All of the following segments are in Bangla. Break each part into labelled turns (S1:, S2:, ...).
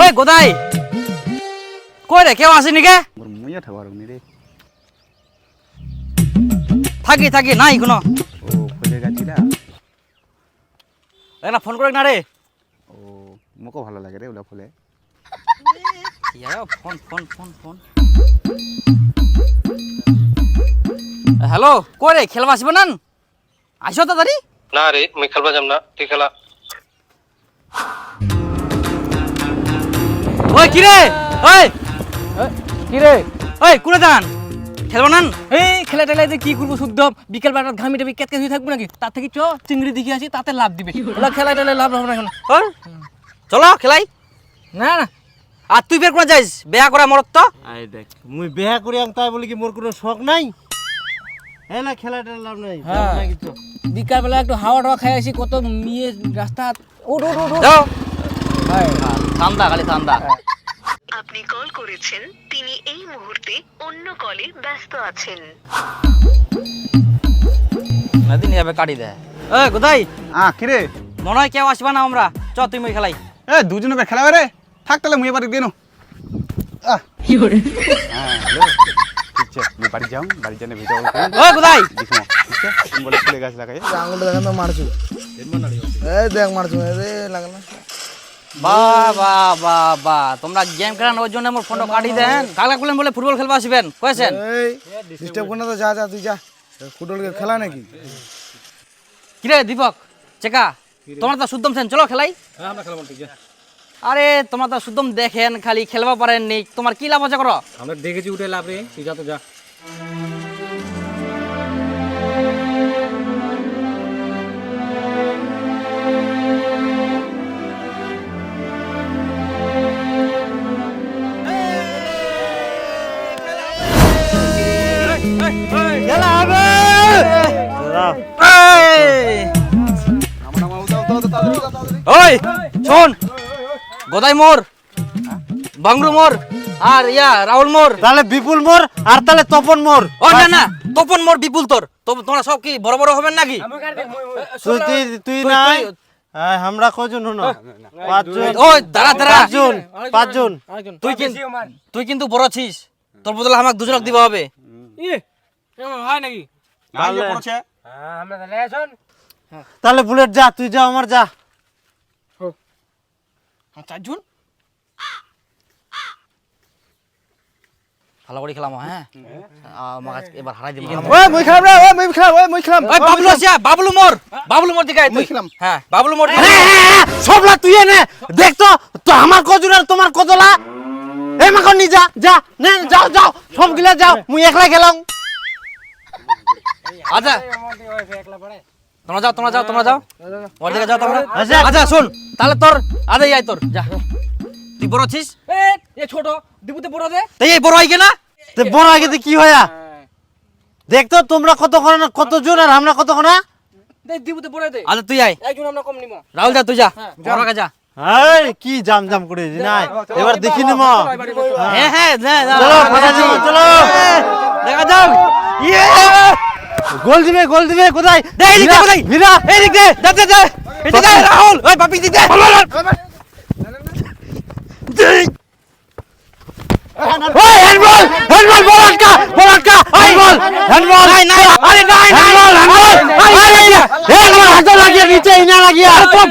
S1: ওই গোদাই কই রে কেউ আসেনি কে?
S2: মুইয়া ঠাবার নি রে
S1: থাকি থাকি নাই কোনো।
S2: ও ফুলের গাছিলা
S1: একটা ফোন করে না রে
S2: ও মোকো ভালো লাগে রে ওলা ফুলে।
S1: Phone phone phone phone. Hello কই রে? খেলবা আসবে না আসো তাড়াতাড়ি?
S3: না রে মুই খেলবা যাম না। তুই খেলা।
S1: ওই কি রে? ওই!
S4: কি রে?
S1: ওই কুড়ে দান খেলবা না
S4: এই খেলা টেলা যে কি করব শুদ্ধ? বিকেল বেলা ঘামি টামি কেটকে হয়ে থাকব নাকি? তার থেকে চ চিংড়ি দেখি আসি তাতে লাভ দিবে। ওলা খেলা টেলা লাভ হবে না এখন।
S1: ওর চলো খেলাই।
S4: না না।
S1: আর তুই বের করে যাইস বেয়া করা মরত। তো
S5: আই দেখ মুই বেয়া করি আম তাই বলি কি মোর কোনো শখ নাই? হ্যাঁ না খেলা নাই।
S4: হ্যাঁ। বিকাল বেলা একটু হাওয়া টাওয়া খাই আসি কত মেয়ে রাস্তা।
S1: ঠান্ডা খালি ঠান্ডা
S6: আপনি কল করেছেন তিনি এই মুহূর্তে অন্য কলে ব্যস্ত আছেন।
S1: নদী নিয়ে কাটি দেয় ওই কোথায়?
S2: আ কি রে?
S1: মনে হয় কেউ আসবে না আমরা। চ তুই মই খেলাই।
S2: এ দুজনে বে খেলাবে রে। থাক তাহলে মুই এবার দিনো আহ। কি হ্যাঁ হ্যালো ঠিক আছে মুই বাড়ি যাও বাড়ি জানে ভিডিও কল
S1: কোথায়?
S2: দেখো তুমি বলে ফুলে গাছ লাগাই।
S7: আঙুলটা দেখেন তো মারছু। এই দেখ মারছু রে লাগলা
S1: বা বা বা বা তোমরা গেম খেলান ওই জন্য আমার ফোনটা কাটি দেন। বলে ফুটবল খেলবা আসবেন কয়েছেন?
S7: এই ডিস্টার্ব করনা তো যা যা তুই যা। ফুটবল খেলা নাকি?
S1: কিরে দীপক চেকা তোমরা তো শুদ্ধম সেন চলো খেলাই। আরে তোমরা তো শুদ্ধম দেখেন খালি খেলবা পারেন নি। তোমার কি লাভ আছে করো?
S4: আমরা দেখেছি উঠে লাভ রে তুই যা তো যা।
S1: ওই শোন গোদাই মোর বাংরু মোর আর ইয়া রাহুল মোর।
S5: তাহলে বিপুল মোর আর তাহলে তপন মোর।
S1: ও না না তপন মোর বিপুল তোর। তোমরা সব কি বড় বড় হবেন নাকি?
S5: তুই তুই তুই নাই? হ্যাঁ, আমরা কজন হনো? পাঁচজন।
S1: ওই দাঁড়া দাঁড়া।
S5: পাঁচজন পাঁচজন।
S1: তুই কিন্তু তুই কিন্তু বড় ছিস তোর বদলে আমাকে দুজনক দিবা হবে।
S4: ইয়ে হয় নাকি? হ্যাঁ আমরা তাহলে
S5: বুলেট যা তুই যা আমার যা।
S4: চারজন?
S1: ভালো করে খেলাম হ্যাঁ? আমাকে এবার হারাই দিব।
S7: ওই মই খেলাম রে ওই মই খেলাম ওই মই খেলাম।
S1: ওই বাবলু আসিয়া বাবলু মোর বাবলু মোর দিকে আয়
S2: খেলাম।
S1: হ্যাঁ বাবলু মোর দিকে
S5: হ্যাঁ, হ্যাঁ, হ্যাঁ, সবলা তুই এনে দেখ তো তো আমার কজন আর তোমার কতলা এ মাখন নি যা যা নে যাও যাও সবগুলা যাও মুই একলা গেলাম
S1: আচ্ছা। তোমরা যাও তোমরা যাও তোমরা যাও। ওর দিকে যাও তোমরা।
S5: আচ্ছা।
S1: আচ্ছা শোন তাহলে তোর আরে আয় তোর যা। তুই বড় ছিস
S4: এ ছোট দিবুতে বড় দে
S1: তাই এই বড় হয়ে না
S5: তে বড় আগে কি হয়া দেখ তো তোমরা কতক্ষণ কতজন আর আমরা কতক্ষণ
S4: দে দিবুতে বড় দে
S1: আচ্ছা তুই আয়
S4: একজন আমরা কম নিমো
S1: রাহুল যা তুই যা বড় আগে যা
S5: এই কি জাম জাম করে নাই এবার দেখি নিম
S1: হ্যাঁ হ্যাঁ যা, যা।
S5: চলো চলো
S1: দেখা যাক ইয়ে
S5: গোল দিবে গোল দিবে কোথায়
S1: কোথায় এই দিক দে রাহুল ওই বাপি দিক দে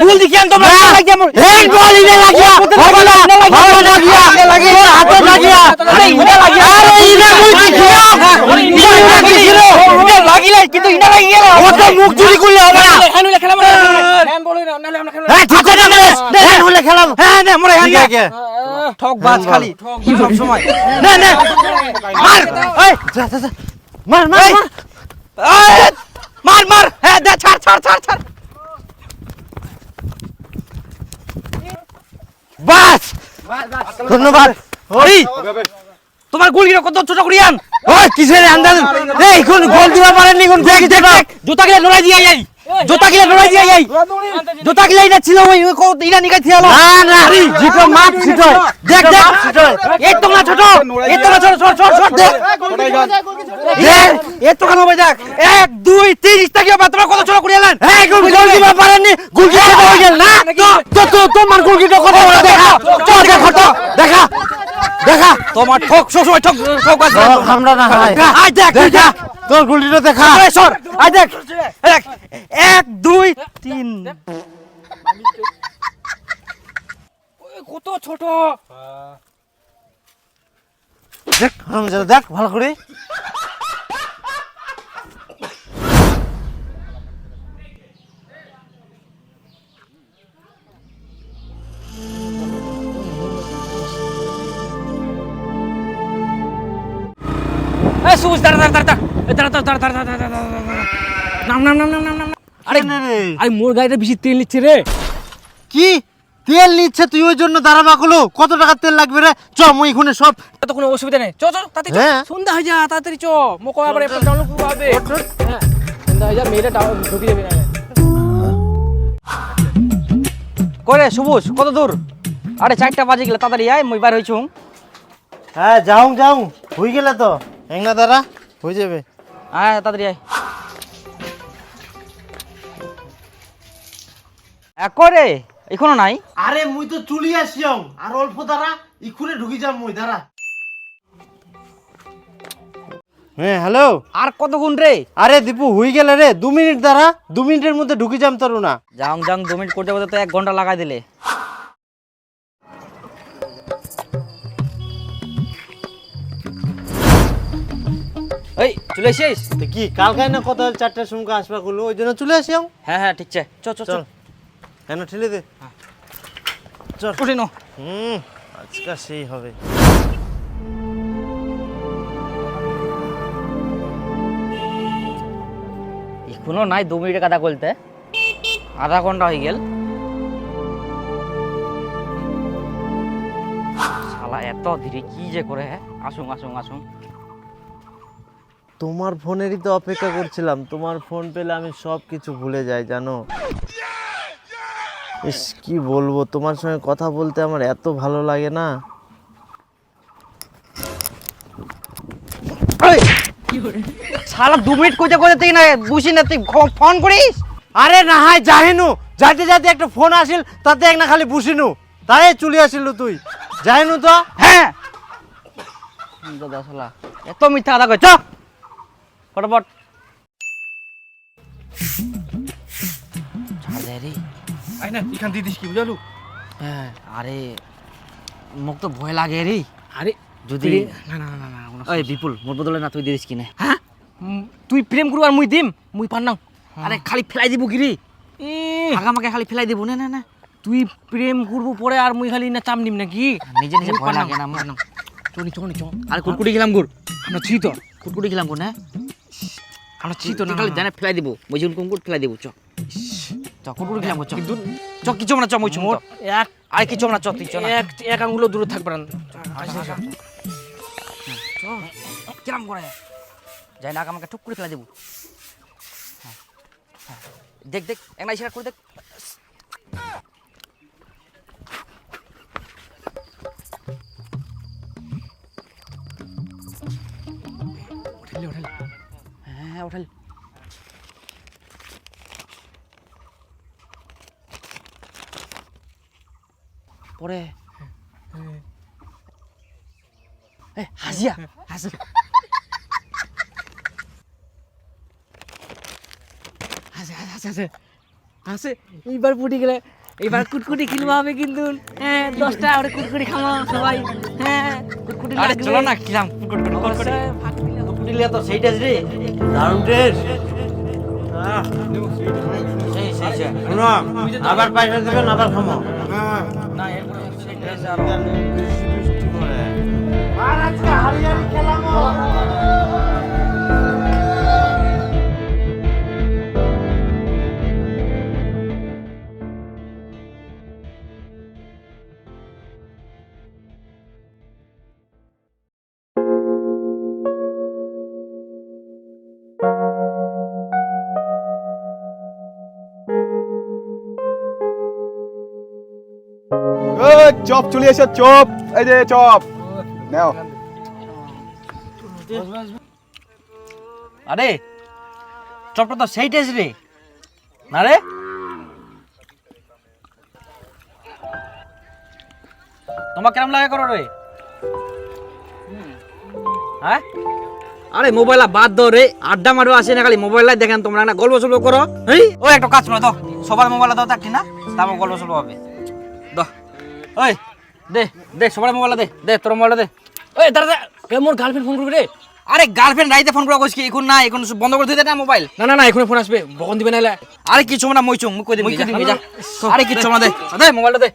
S1: ভুল দেখি আমি তোমরা লাগিয়ে মোর
S5: হ্যান্ডবল ইনে লাগিয়া হবে না হবে লাগিয়া লাগিয়া হাত লাগিয়া
S1: ইনা লাগিয়া।
S5: আরে ইনা মুই দেখিয়া ইনা দেখিরো
S1: ইনা লাগিলে কিন্তু ইনা লাগি গেল।
S5: ও তো মুখ চুরি করলে হবে না।
S4: খেলা বল না খেলা
S5: হ্যাঁ ঠিক কথা বলিস হ্যাঁ হলে খেলাম।
S1: হ্যাঁ দে মোরে
S5: ঠিক
S1: হ্যাঁ ঠক বাজ খালি সব সময়
S5: না। না মার। এই যা যা যা। মার মার মার।
S1: এই, মার মার। হ্যাঁ দে ছাড় ছাড় ছাড় ছাড়।
S5: বাস। ধন্যবাদ।
S1: ওই তোমার গুলগিরা কত ছোট করিয়ান
S5: ওই কিসের আন্দাজ এই কোন গোল দিবা পারেননি কোন গোল পারে
S1: জুতা গিয়ে লড়াই দিয়ে আই। জোতা গিলা লড়াই দিয়ে এই জোতা গিলা ইনা ছিল ওই কো ইনা নিকাই থিয়ালো
S5: না না জিটো মাপ জিটো
S1: দেখ দেখ। এই তো না ছোট এই তো না ছোট ছোট ছোট ছোট দেখ। এই তো কেন ভাই দেখ। এক দুই তিন ইস্তা কি বাবা তোমরা কত ছোট করে এলেন।
S5: এই গোল গোল দিবা পারেননি। গোল দিতে হয়ে গেল না? তো তো তোমার গোল দিতে কত দেখা। তো দেখো তো দেখা। দেখা।
S1: তোমার ঠক সব সময় ঠক ঠক আছে।
S5: আমরা না হয়
S1: আই দেখ
S5: দেখ। তোর গুলিটা দেখা।
S1: সর। আই দেখ। দেখ। এক দুই তিন।
S4: কত ছোট।
S5: দেখ হারামজাদা দেখ ভালো করে।
S4: সুবুজ দাঁড়া দাঁড়া দাঁড়া। দাঁড়া দাঁড়া দাঁড়া দাঁড়া দাঁড়া দাঁড়া দাঁড়া নাম নাম নাম নাম নাম নাম।
S5: আরে
S4: মোর গাড়িটা বেশি তেল নিচ্ছে রে।
S5: কি? তেল নিচ্ছে তুই ওই জন্য কত টাকা তেল লাগবে রে? চ মুই এখানে সব
S4: তো কোনো অসুবিধা নেই। চ চ তাড়াতাড়ি
S5: হ্যাঁ।
S4: সন্ধ্যা হয়ে যা তাড়াতাড়ি চ। মোকো আবার একটা ডাউনলোড করব হ্যাঁ। সন্ধ্যা হয়ে যা মেয়েটা ঢুকে যাবে না।
S1: করে সবুজ কত দূর? আরে চারটা বাজে গেলে তাড়াতাড়ি আয় মই বার
S5: হ্যাঁ যাও যাও। হয়ে গেলে তো। এঙ্গা দাঁড়া হয়ে যাবে।
S1: আয় তাড়াতাড়ি আয়। এ করে এখনও নাই?
S5: আরে মুই তো চুলি আসিয়াম আর অল্প দাঁড়া ইখুনে ঢুকি যাম মুই দাঁড়া। হ্যাঁ হ্যালো?
S1: আর কতক্ষণ রে?
S5: আরে দীপু হয়ে গেলে রে। দু মিনিট দাঁড়া দু মিনিটের মধ্যে ঢুকি যাম তোর না।
S1: যাং যাং দু মিনিট করতে করতে তো এক ঘণ্টা লাগাই দিলে। এই চলে এসেছিস?
S5: তো কি কালকায় না কত চারটার সময় আসবা করল? ওই জন্য চলে আসিয়াম
S1: হ্যাঁ হ্যাঁ ঠিক আছে। চ চ
S5: চল। কেন ঠেলে দে। চল।
S1: উঠে নো
S5: হুম আজকাল সেই হবে।
S1: এখনও নাই দু মিনিট কথা বলতে। আধা ঘণ্টা হয়ে গেল। শালা এত ধীরে কি যে করে হ্যাঁ? আসুন আসুন আসুন।
S5: তোমার ফোনেরই তো অপেক্ষা করছিলাম। তোমার ফোন পেলে আমি সব কিছু ভুলে যাই, জানো? ইস, কি বলব? তোমার সঙ্গে কথা বলতে আমার এত ভালো লাগে না!
S1: শালা, দু মিনিট কইতে কইতে তুই না বুঝি না, তুই ফোন করিস?
S5: আরে না হাই যাহেনু যাইতে যাইতে একটা ফোন আসিল, তাতে এক না খালি বুঝিনু। তাই চলে আসিল তুই। যাহেনু তো?
S1: হ্যাঁ! এত মিথ্যা কথা কইছ ফটাফট। রে।
S2: না এখান দিয়ে দিস কি বুঝালু?
S1: হ্যাঁ আরে মোক তো ভয় লাগে রে।
S4: আরে
S1: যদি
S4: না না না না না
S1: ওই বিপুল মোর বদলে না তুই দিস কিনে
S4: হ্যাঁ? উম, তুই প্রেম করব আর মুই দিম মুই পার নাও।
S1: আরে খালি ফেলাই দিব কি রে? আগামাকে খালি ফেলাই দিব না না না।
S4: তুই প্রেম করব পরে আর মুই খালি না চাম নিম নাকি?
S1: নিজে নিজে ভয় লাগে না আমার
S4: চনি চনি চ
S1: আরে কুরকুরি খেলাম গুড়
S4: আমরা ছি তো।
S1: কুরকুরি খেলাম গুড় না।
S4: আমরা ছি তো
S1: তুই
S4: না
S1: খালি জানে ফেলাই দিব বুঝুন কুমকুট ফেলাই দিব চ। চ খেলাম গুড় চ। চ কিছু না চ মই চুম
S4: এক
S1: আরে কিছু না চ তুই চ
S4: এক এক আঙ্গুলো দূরে থাকবে না।
S1: কিরাম করে? যাই না আমাকে টুক করে ফেলাই দেবো। হ্যাঁ, হ্যাঁ। দেখ দেখ একটা ইশারা করে দেখ। হ্যাঁ হ্যাঁ ওঠাল পরে হাজিয়া হাজিয়া
S4: আছে আছে আছে আছে এইবার ফুটি গেলে এবার কুটকুটি খেলবা হবে কিন্তু। হ্যাঁ দশটা ওরে কুটকুটি খামো সবাই। হ্যাঁ কুটকুটি
S1: চলো না কুটকুটি লিয়া তো সেইটা রে।
S5: দারুণ টেস্ট
S1: সেই সেই সেই।
S5: শুনো আবার পয়সা দেবেন আবার খামো।
S1: না এরপরে সেইটা
S5: বৃষ্টি বৃষ্টি করে আর আজকে হারিয়ারি খেলাম।
S2: চপ চলে এসে চপ এই যে চপ। নাও।
S1: আরে চপটা তো সেই টেস্ট রে। না রে? তোমার কেমন লাগে করো রে? হ্যাঁ? আরে মোবাইল বাদ দাও রে। আড্ডা মারো আসে না খালি মোবাইল দেখেন তোমরা না গল্প সল্প করো। এই ও একটা কাজ করো দাও। সবার মোবাইল দাও থাকি না তারপর গল্প সল্প হবে। দাও। ওই দে দে সবার মোবাইল দে দে তোর মোবাইল দে।
S4: ওই দাদা কে মোর গার্লফ্রেন্ড ফোন করবে রে?
S1: আরে গার্লফ্রেন্ড রাইতে ফোন করা কইছি এখন না এখন বন্ধ করে দিতে না মোবাইল
S4: না না না এখন ফোন আসবে বকন দিবে নাইলে।
S1: আরে কিছু না মই চুং মুই কই দিবি যা। আরে কিছু না দে দে মোবাইলটা দে।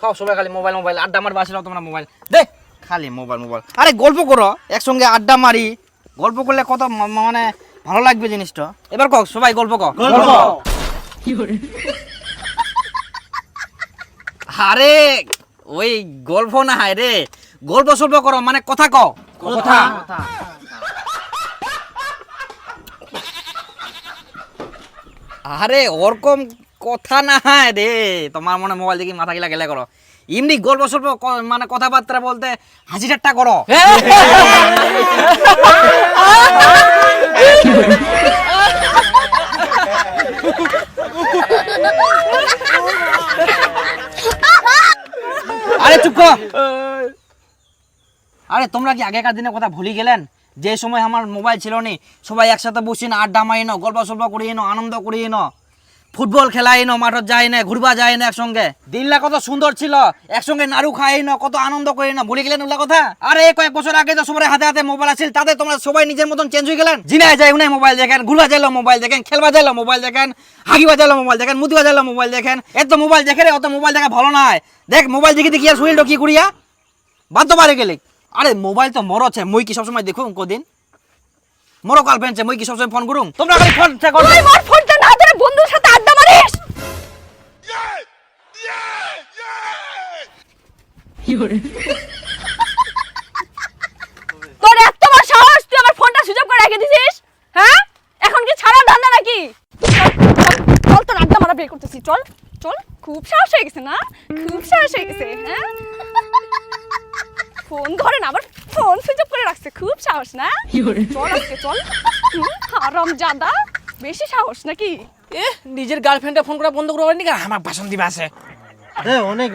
S1: সব সময় খালি মোবাইল মোবাইল আড্ডা মার বাসে তোমরা মোবাইল দে খালি মোবাইল মোবাইল আরে গল্প করো একসঙ্গে আড্ডা মারি। গল্প করলে কত মানে ভালো লাগবে জিনিসটা। এবার কক সবাই গল্প কক গল্প। আরে ওই গল্প না হায় রে। গল্প সল্প করো মানে কথা কও। কথা। আরে ওরকম কথা না হয় রে। তোমার মনে মোবাইল দেখি মাথা গিলা গেলে করো। এমনি গল্প সল্প ক- মানে কথাবার্তা বলতে হাসি ঠাট্টা করো। আরে চুপ কর। আরে তোমরা কি আগেকার দিনের কথা ভুলে গেলেন? যে সময় আমার মোবাইল ছিল নি সবাই একসাথে বসে না আড্ডা মারি না গল্প সল্প করিয়ে নো আনন্দ করিয়ে না ফুটবল খেলাই না, মাঠত যাই না ঘুরবা যায় না একসঙ্গে। দিনলা কত সুন্দর ছিল, একসঙ্গে নাড়ু খাই না, কত আনন্দ করি না, ভুলে গেলেন ওগুলা কথা? আরে কয়েক বছর আগে তো সবার হাতে হাতে মোবাইল আছিল, তাতে তোমরা সবাই নিজের মতন চেঞ্জ হয়ে গেলেন। জিনায় যাই উনাই মোবাইল দেখেন, ঘুরবা যাইলো মোবাইল দেখেন, খেলবা যাইলো মোবাইল দেখেন, হাগিবা যাইলো মোবাইল দেখেন, মুদিবা যাইলো মোবাইল দেখেন। এত মোবাইল দেখে রে, অত মোবাইল দেখা ভালো নয় দেখ মোবাইল দেখি দেখি আর শরীরটা কি করিয়া বাধ্য পারে গেলে। আরে মোবাইল তো মর আছে, মুই কি সবসময় দেখুন কদিন? মরো পেনছে মুই কি সবসময় ফোন করুম তোমরা খালি ফোন
S8: তোর এত বড় সাহস তুই আমার ফোনটা সুযোগ করে রেখে দিছিস? হ্যাঁ? এখন কি ছাড়া ধান্দা নাকি? চল, তোর আড্ডা মারা বের করতেছি। চল চল। খুব সাহস হয়ে গেছে না? খুব সাহস হয়ে গেছে হ্যাঁ? ফোন ধরে না আবার ফোন সুইচ করে রাখছে। খুব সাহস না? চল আজকে চল। হারাম জাদা। বেশি সাহস নাকি?
S4: এ নিজের গার্লফ্রেন্ডে ফোন করা বন্ধ করবে নাকি আমার বাসন দিবে আছে।
S5: অনেক